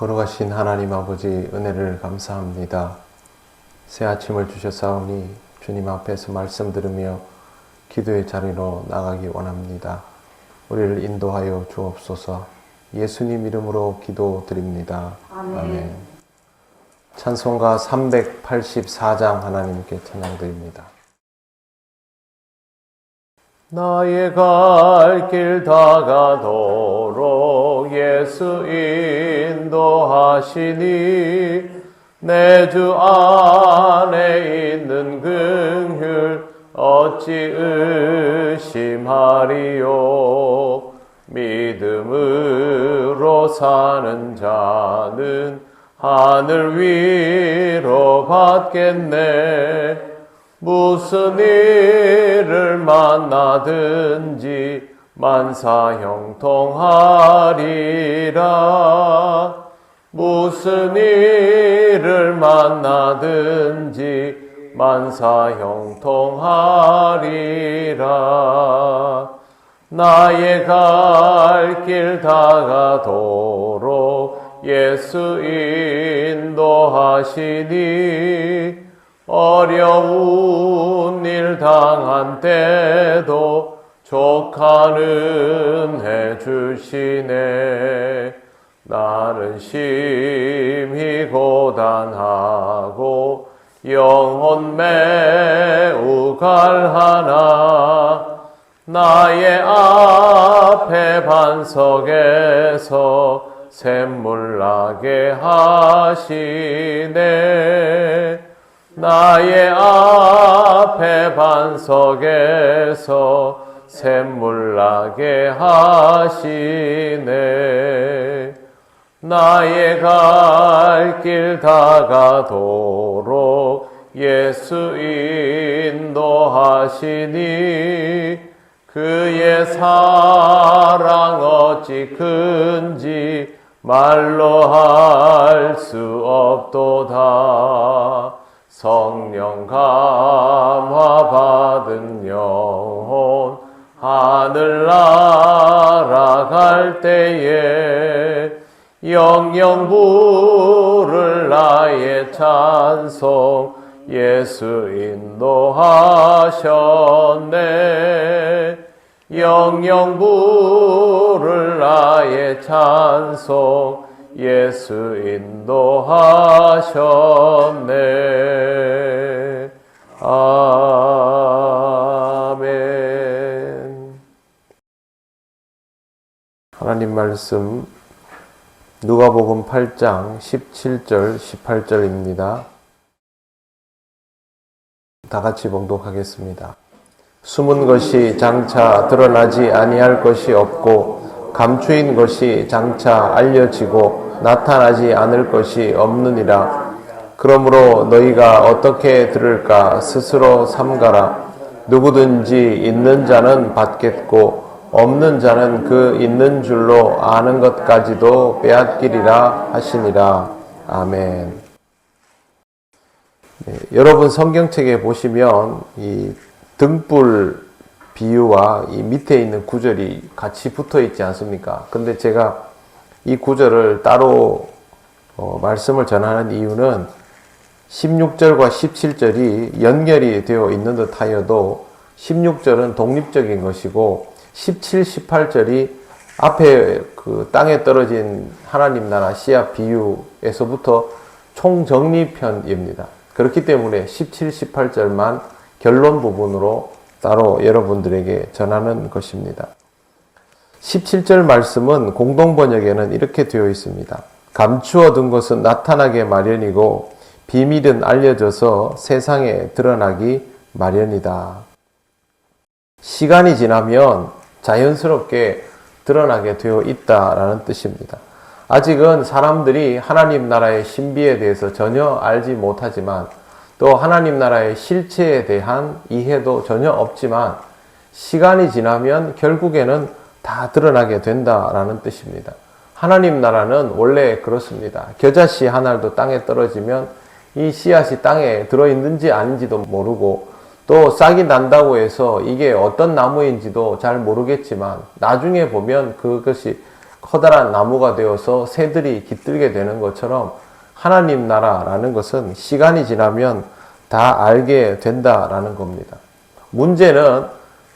거룩하신 하나님 아버지 은혜를 감사합니다. 새 아침을 주셨사오니 주님 앞에서 말씀 들으며 기도의 자리로 나가기 원합니다. 우리를 인도하여 주옵소서 예수님 이름으로 기도드립니다. 아멘. 찬송가 384장 하나님께 찬양드립니다. 나의 갈 길 다가도록 예수 인도하시니 내 주 안에 있는 긍휼 어찌 의심하리요? 믿음으로 사는 자는 하늘 위로 받겠네. 무슨 일을 만나든지 만사 형통하리라. 무슨 일을 만나든지 만사 형통하리라. 나의 갈 길 다가도록 예수 인도하시니 어려운 일 당한 때도 족하는 해 주시네. 나는 심히 고단하고 영혼 매우 갈하나. 나의 앞에 반석에서 샘물 나게 하시네. 나의 앞에 반석에서 샘물 나게 하시네. 나의 갈 길 다가도록 예수 인도하시니 그의 사랑 어찌 큰지 말로 할 수 없도다. 성령 감화 받은 영혼 하늘 날아갈 때에 영영 부를 나의 찬송 예수 인도하셨네. 영영 부를 나의 찬송 예수 인도하셨네. 아 하나님 말씀 누가복음 8장 17절 18절입니다. 다 같이 봉독하겠습니다. 숨은 것이 장차 드러나지 아니할 것이 없고 감추인 것이 장차 알려지고 나타나지 않을 것이 없느니라. 그러므로 너희가 어떻게 들을까 스스로 삼가라. 누구든지 있는 자는 받겠고 없는 자는 그 있는 줄로 아는 것까지도 빼앗기리라 하시니라. 아멘. 네, 여러분 성경책에 보시면 이 등불 비유와 이 밑에 있는 구절이 같이 붙어 있지 않습니까? 근데 제가 이 구절을 따로 어, 말씀을 전하는 이유는 16절과 17절이 연결이 되어 있는 듯 하여도 16절은 독립적인 것이고 17, 18절이 앞에 그 땅에 떨어진 하나님 나라 씨앗 비유에서부터 총정리편입니다. 그렇기 때문에 17, 18절만 결론 부분으로 따로 여러분들에게 전하는 것입니다. 17절 말씀은 공동번역에는 이렇게 되어 있습니다. 감추어 둔 것은 나타나게 마련이고 비밀은 알려져서 세상에 드러나기 마련이다. 시간이 지나면 자연스럽게 드러나게 되어 있다라는 뜻입니다. 아직은 사람들이 하나님 나라의 신비에 대해서 전혀 알지 못하지만 또 하나님 나라의 실체에 대한 이해도 전혀 없지만 시간이 지나면 결국에는 다 드러나게 된다라는 뜻입니다. 하나님 나라는 원래 그렇습니다. 겨자씨 한 알도 땅에 떨어지면 이 씨앗이 땅에 들어있는지 아닌지도 모르고 또 싹이 난다고 해서 이게 어떤 나무인지도 잘 모르겠지만 나중에 보면 그것이 커다란 나무가 되어서 새들이 깃들게 되는 것처럼 하나님 나라라는 것은 시간이 지나면 다 알게 된다라는 겁니다. 문제는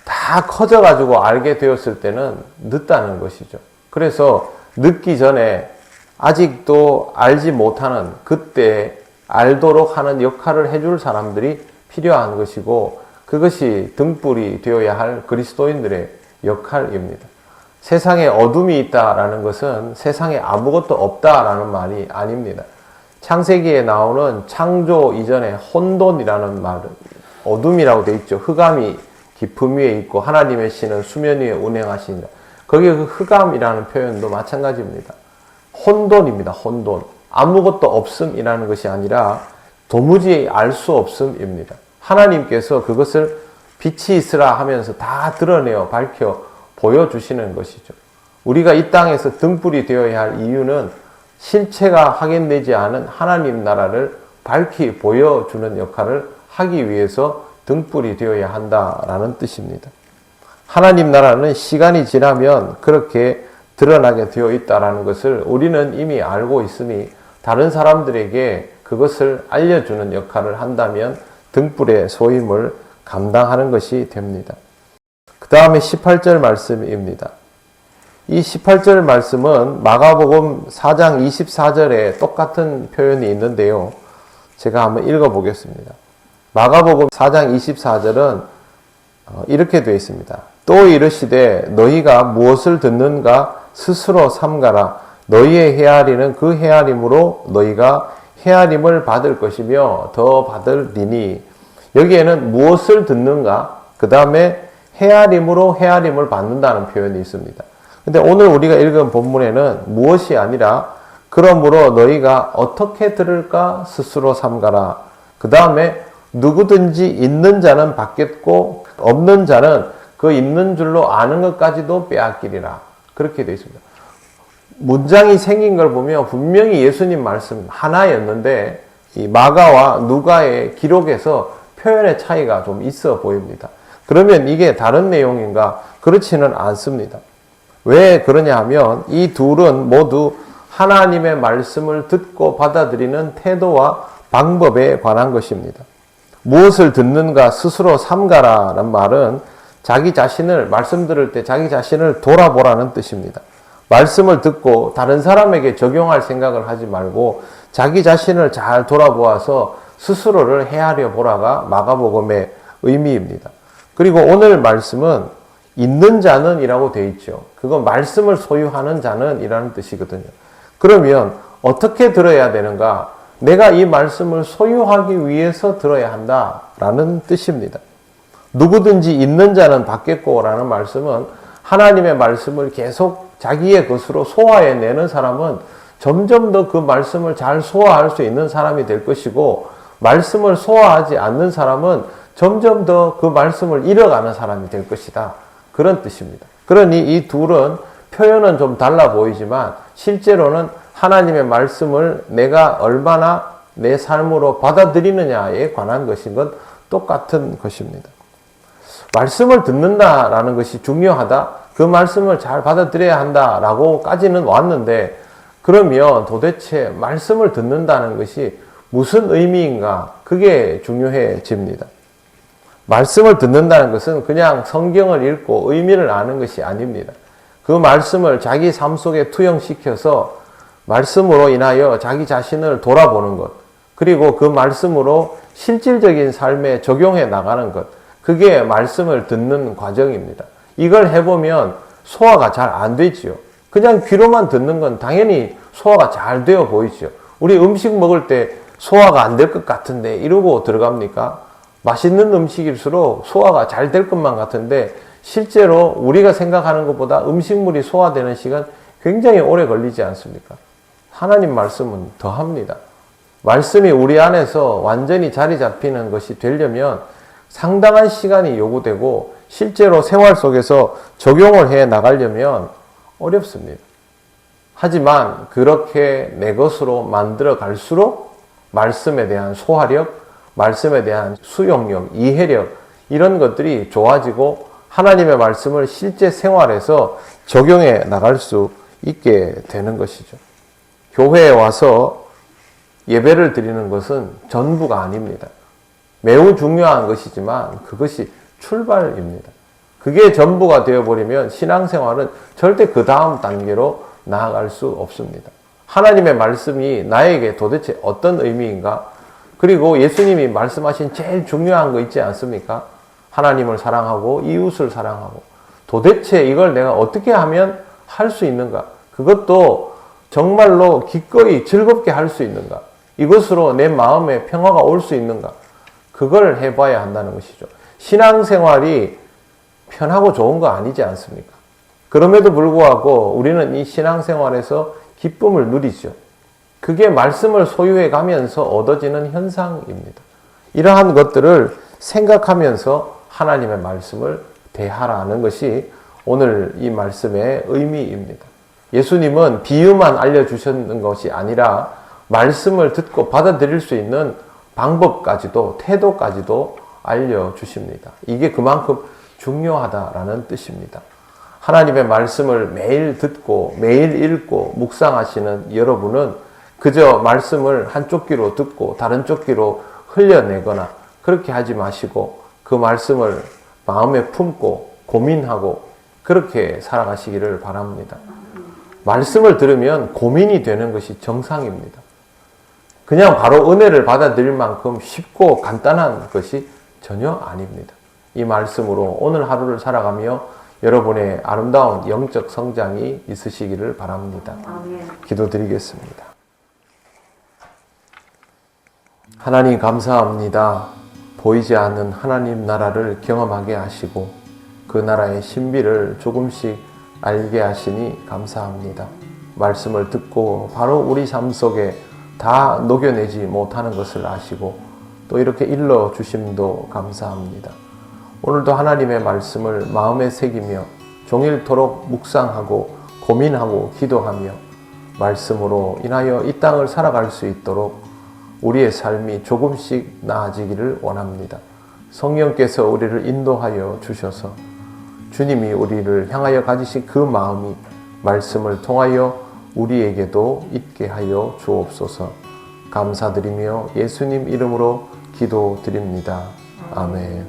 다 커져가지고 알게 되었을 때는 늦다는 것이죠. 그래서 늦기 전에 아직도 알지 못하는 그때 알도록 하는 역할을 해줄 사람들이 필요한 것이고 그것이 등불이 되어야 할 그리스도인들의 역할입니다. 세상에 어둠이 있다라는 것은 세상에 아무것도 없다라는 말이 아닙니다. 창세기에 나오는 창조 이전에 혼돈이라는 말은 어둠이라고 되어 있죠. 흑암이 깊음 위에 있고 하나님의 신은 수면 위에 운행하시니라. 거기에 그 흑암이라는 표현도 마찬가지입니다. 혼돈입니다. 혼돈. 아무것도 없음이라는 것이 아니라 도무지 알 수 없음입니다. 하나님께서 그것을 빛이 있으라 하면서 다 드러내어 밝혀 보여주시는 것이죠. 우리가 이 땅에서 등불이 되어야 할 이유는 실체가 확인되지 않은 하나님 나라를 밝히 보여주는 역할을 하기 위해서 등불이 되어야 한다라는 뜻입니다. 하나님 나라는 시간이 지나면 그렇게 드러나게 되어 있다라는 것을 우리는 이미 알고 있으니 다른 사람들에게 그것을 알려주는 역할을 한다면 등불의 소임을 감당하는 것이 됩니다. 그 다음에 18절 말씀입니다. 이 18절 말씀은 마가복음 4장 24절에 똑같은 표현이 있는데요. 제가 한번 읽어 보겠습니다. 마가복음 4장 24절은 이렇게 되어 있습니다. 또 이르시되 너희가 무엇을 듣는가 스스로 삼가라. 너희의 헤아리는 그 헤아림으로 너희가 헤아림을 받을 것이며 더 받으리니 여기에는 무엇을 듣는가 그 다음에 헤아림으로 헤아림을 받는다는 표현이 있습니다. 근데 오늘 우리가 읽은 본문에는 무엇이 아니라 그러므로 너희가 어떻게 들을까 스스로 삼가라. 그 다음에 누구든지 있는 자는 받겠고 없는 자는 그 있는 줄로 아는 것까지도 빼앗기리라. 그렇게 되어 있습니다. 문장이 생긴 걸 보면 분명히 예수님 말씀 하나였는데 이 마가와 누가의 기록에서 표현의 차이가 좀 있어 보입니다. 그러면 이게 다른 내용인가? 그렇지는 않습니다. 왜 그러냐 하면 이 둘은 모두 하나님의 말씀을 듣고 받아들이는 태도와 방법에 관한 것입니다. 무엇을 듣는가 스스로 삼가라는 말은 자기 자신을 말씀 들을 때 자기 자신을 돌아보라는 뜻입니다. 말씀을 듣고 다른 사람에게 적용할 생각을 하지 말고 자기 자신을 잘 돌아보아서 스스로를 헤아려 보라가 마가복음의 의미입니다. 그리고 오늘 말씀은 있는 자는 이라고 되어 있죠. 그건 말씀을 소유하는 자는 이라는 뜻이거든요. 그러면 어떻게 들어야 되는가? 내가 이 말씀을 소유하기 위해서 들어야 한다라는 뜻입니다. 누구든지 있는 자는 받겠고라는 말씀은 하나님의 말씀을 계속 자기의 것으로 소화해 내는 사람은 점점 더 그 말씀을 잘 소화할 수 있는 사람이 될 것이고 말씀을 소화하지 않는 사람은 점점 더 그 말씀을 잃어가는 사람이 될 것이다. 그런 뜻입니다. 그러니 이 둘은 표현은 좀 달라 보이지만 실제로는 하나님의 말씀을 내가 얼마나 내 삶으로 받아들이느냐에 관한 것인 건 똑같은 것입니다. 말씀을 듣는다라는 것이 중요하다. 그 말씀을 잘 받아들여야 한다라고까지는 왔는데 그러면 도대체 말씀을 듣는다는 것이 무슨 의미인가? 그게 중요해집니다. 말씀을 듣는다는 것은 그냥 성경을 읽고 의미를 아는 것이 아닙니다. 그 말씀을 자기 삶 속에 투영시켜서 말씀으로 인하여 자기 자신을 돌아보는 것, 그리고 그 말씀으로 실질적인 삶에 적용해 나가는 것, 그게 말씀을 듣는 과정입니다. 이걸 해보면 소화가 잘 안 되지요. 그냥 귀로만 듣는 건 당연히 소화가 잘 되어 보이죠. 우리 음식 먹을 때 소화가 안 될 것 같은데 이러고 들어갑니까? 맛있는 음식일수록 소화가 잘 될 것만 같은데 실제로 우리가 생각하는 것보다 음식물이 소화되는 시간 굉장히 오래 걸리지 않습니까? 하나님 말씀은 더 합니다. 말씀이 우리 안에서 완전히 자리 잡히는 것이 되려면 상당한 시간이 요구되고 실제로 생활 속에서 적용을 해 나가려면 어렵습니다. 하지만 그렇게 내 것으로 만들어 갈수록 말씀에 대한 소화력, 말씀에 대한 수용력, 이해력 이런 것들이 좋아지고 하나님의 말씀을 실제 생활에서 적용해 나갈 수 있게 되는 것이죠. 교회에 와서 예배를 드리는 것은 전부가 아닙니다. 매우 중요한 것이지만 그것이 출발입니다. 그게 전부가 되어버리면 신앙생활은 절대 그 다음 단계로 나아갈 수 없습니다. 하나님의 말씀이 나에게 도대체 어떤 의미인가? 그리고 예수님이 말씀하신 제일 중요한 거 있지 않습니까? 하나님을 사랑하고 이웃을 사랑하고 도대체 이걸 내가 어떻게 하면 할 수 있는가? 그것도 정말로 기꺼이 즐겁게 할 수 있는가? 이것으로 내 마음에 평화가 올 수 있는가? 그걸 해봐야 한다는 것이죠. 신앙생활이 편하고 좋은 거 아니지 않습니까? 그럼에도 불구하고 우리는 이 신앙생활에서 기쁨을 누리죠. 그게 말씀을 소유해 가면서 얻어지는 현상입니다. 이러한 것들을 생각하면서 하나님의 말씀을 대하라는 것이 오늘 이 말씀의 의미입니다. 예수님은 비유만 알려주셨는 것이 아니라 말씀을 듣고 받아들일 수 있는 방법까지도 태도까지도 알려주십니다. 이게 그만큼 중요하다라는 뜻입니다. 하나님의 말씀을 매일 듣고 매일 읽고 묵상하시는 여러분은 그저 말씀을 한쪽 귀로 듣고 다른 쪽 귀로 흘려내거나 그렇게 하지 마시고 그 말씀을 마음에 품고 고민하고 그렇게 살아가시기를 바랍니다. 말씀을 들으면 고민이 되는 것이 정상입니다. 그냥 바로 은혜를 받아들일 만큼 쉽고 간단한 것이 전혀 아닙니다. 이 말씀으로 오늘 하루를 살아가며 여러분의 아름다운 영적 성장이 있으시기를 바랍니다. 기도드리겠습니다. 하나님 감사합니다. 보이지 않는 하나님 나라를 경험하게 하시고 그 나라의 신비를 조금씩 알게 하시니 감사합니다. 말씀을 듣고 바로 우리 삶 속에 다 녹여내지 못하는 것을 아시고 또 이렇게 일러 주심도 감사합니다. 오늘도 하나님의 말씀을 마음에 새기며 종일토록 묵상하고 고민하고 기도하며 말씀으로 인하여 이 땅을 살아갈 수 있도록 우리의 삶이 조금씩 나아지기를 원합니다. 성령께서 우리를 인도하여 주셔서 주님이 우리를 향하여 가지신 그 마음이 말씀을 통하여 우리에게도 있게 하여 주옵소서 감사드리며 예수님 이름으로 기도드립니다. 아멘.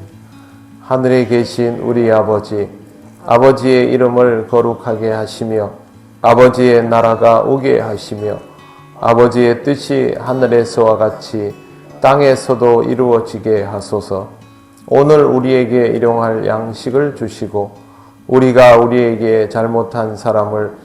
하늘에 계신 우리 아버지, 아버지의 이름을 거룩하게 하시며 아버지의 나라가 오게 하시며 아버지의 뜻이 하늘에서와 같이 땅에서도 이루어지게 하소서. 오늘 우리에게 일용할 양식을 주시고 우리가 우리에게 잘못한 사람을